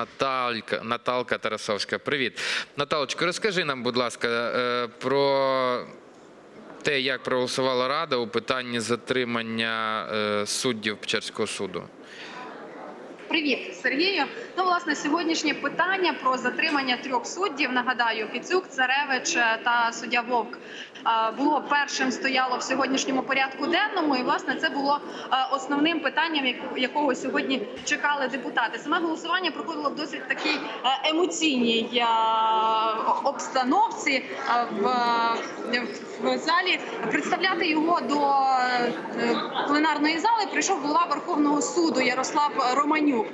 Наталька, Наталка Тарасовська. Привіт. Наталочко, розкажи нам, будь ласка, е, про те, як проголосувала Рада у питанні затримання е, суддів Печерського суду. Привіт, Сергію. Ну, власне, сьогоднішнє питання про затримання трьох суддів. Нагадаю, Кіцюк, Царевич е, та суддя Вовк е, було першим стояло в сьогоднішньому порядку денному. І власне це було е, основним питанням, якого сьогодні чекали депутати. Саме голосування проходило в досить такій емоційній обстановці в, в залі. Представляти його до пленарної зали прийшов голова Верховного суду Ярослав Романюк.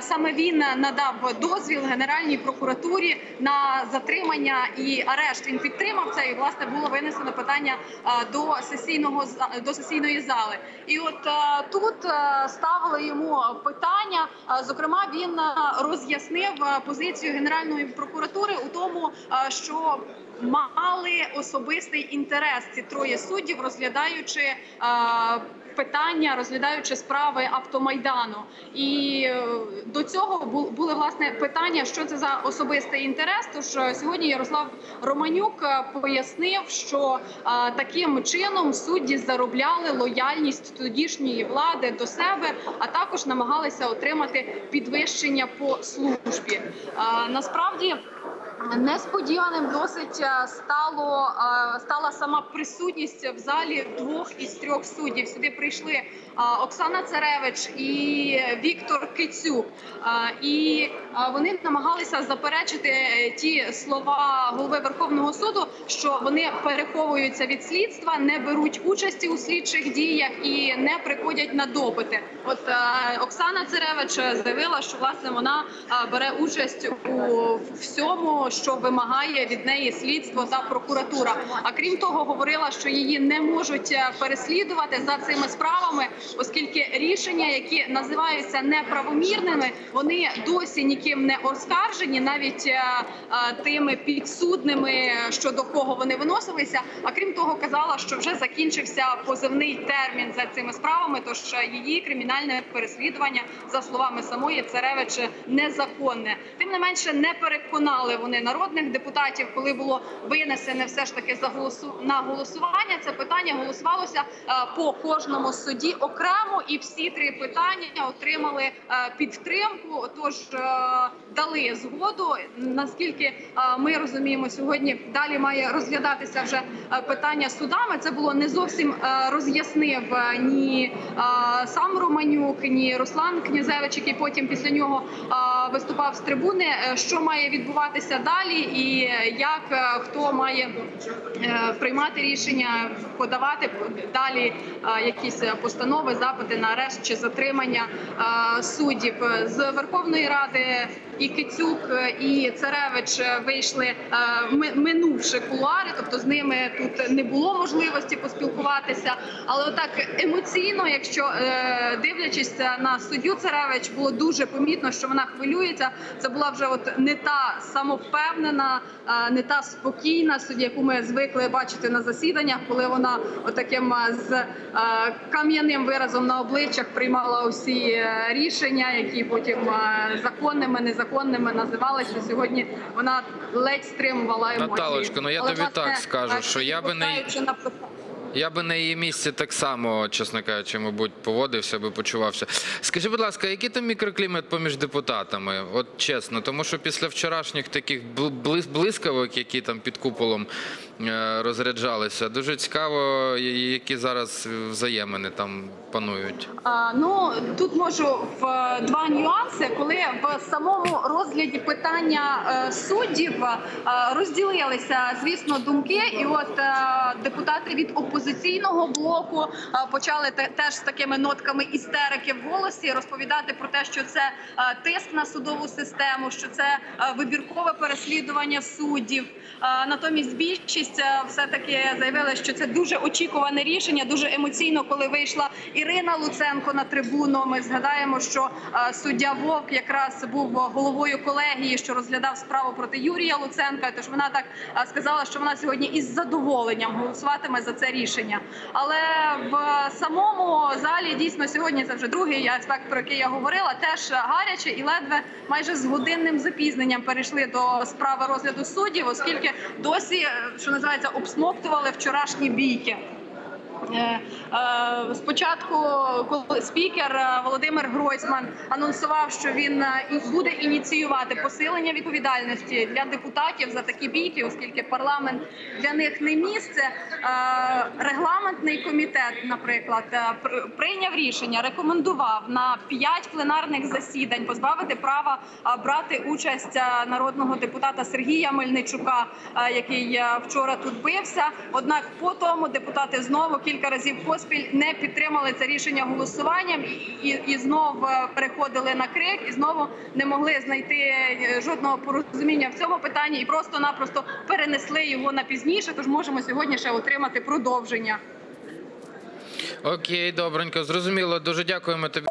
Саме він надав дозвіл Генеральній прокуратурі на затримання і арешт. Він підтримав це, і власне було винесено питання до сесійного до сесійної зали. І от тут ставили йому питання. Зокрема, він роз'яснив позицію Генеральної прокуратури у тому, що мали особистий інтерес ці троє суддів, розглядаючи питання, розглядаючи справи автомайдану. І е, до цього бу- були власне питання, що це за особистий інтерес. Тож е, сьогодні Ярослав Романюк е, пояснив, що таким чином судді заробляли лояльність тодішньої влади до себе, а також намагалися отримати підвищення по службі. Насправді. Несподіваним досить е, стало е, стала сама присутність в залі двох із трьох суддів. Сюди прийшли е, Оксана Царевич і Віктор Кицюк. І вони намагалися заперечити ті слова голови Верховного суду, що вони переховуються від слідства, не беруть участі у слідчих діях і не приходять на допити. От Оксана Царевич заявила, що власне вона бере участь у всьому, що вимагає від неї слідство та прокуратура. А крім того, говорила, що її не можуть е, переслідувати за цими справами, оскільки рішення, які називаються неправомірними, вони досі ніким не оскаржені, навіть е, е, тими підсудними, щодо кого вони виносилися. А крім того, казала, що вже закінчився позивний термін за цими справами. Тож її кримінальне переслідування, за словами самої Царевич, незаконне. Тим не менше, не переконали вони народних депутатів, коли було винесене все ж таки за голосу на голосування. Це питання голосувалося е, по кожному суді окремо, і всі три питання отримали е, підтримку. Тож е, дали згоду. Наскільки е, ми розуміємо, сьогодні далі має розглядатися вже е, питання судами. Це було не зовсім е, роз'яснив ні сам Романюк, ні Руслан Князевич, який потім після нього виступав з трибуни. Що має відбуватися далі, і як хто має приймати рішення, подавати далі якісь постанови, запити на арешт чи затримання суддів з Верховної Ради. І Кицюк, е, і Царевич е, вийшли е, минувши кулуари, тобто з ними тут не було можливості поспілкуватися. Але отак емоційно, якщо дивлячись на суддю Царевич, було дуже помітно, що вона хвилюється. Це була вже от не та самовпевнена, не та спокійна суддя, яку ми звикли бачити на засіданнях, коли вона отаким з кам'яним виразом на обличчях приймала усі рішення, які потім законними, незаконними називалися. Сьогодні вона ледь стримувала емоції. Наталочка, ну я Але, тобі власне, так скажу, що я би не- на Я би на її місці так само, чесно кажучи, мабуть, поводився би, почувався. Скажи, будь ласка, який там мікроклімат поміж депутатами? От чесно, тому що після вчорашніх таких бл- блискавок, які там під куполом е, розряджалися, дуже цікаво, які зараз взаємини там панують. А, ну тут можу в е, два нюанси, коли в самому розгляді питання е, суддів розділилися, звісно, думки, і от депутати від опозиційного блоку е, почали те- теж з такими нотками істерики в голосі розповідати про те, що це е, тиск на судову систему, що це е, вибіркове переслідування суддів. Натомість більшість все таки заявила, що це дуже очікуване рішення, дуже емоційно, коли вийшла Ірина Луценко на трибуну. Ми згадаємо, що суддя Вовк якраз був головою колегії, що розглядав справу проти Юрія Луценка. Тож вона так сказала, що вона сьогодні із задоволенням голосуватиме за це рішення. Рішення. Але в самому залі дійсно сьогодні це вже другий аспект, про який я говорила, теж гаряче і ледве майже з годинним запізненням перейшли до справи розгляду суддів, оскільки досі, е, що називається, обсмоктували вчорашні бійки. Е, е, Спочатку, коли спікер е, Володимир Гройсман анонсував, що він буде ініціювати посилення відповідальності для депутатів за такі бійки, оскільки парламент для них не місце. Регламентний комітет, наприклад, пр- прийняв рішення, рекомендував на п'ять пленарних засідань позбавити права брати участь народного депутата Сергія Мельничука, який вчора тут бився. Однак по тому депутати знову кілька разів поспіль не підтримали це рішення голосуванням і, і, і знов е, переходили на крик, і знову не могли знайти е, жодного порозуміння в цьому питанні і просто-напросто перенесли його на пізніше. Тож можемо сьогодні ще отримати продовження. Окей, добренько, зрозуміло. Дуже дякуємо тобі.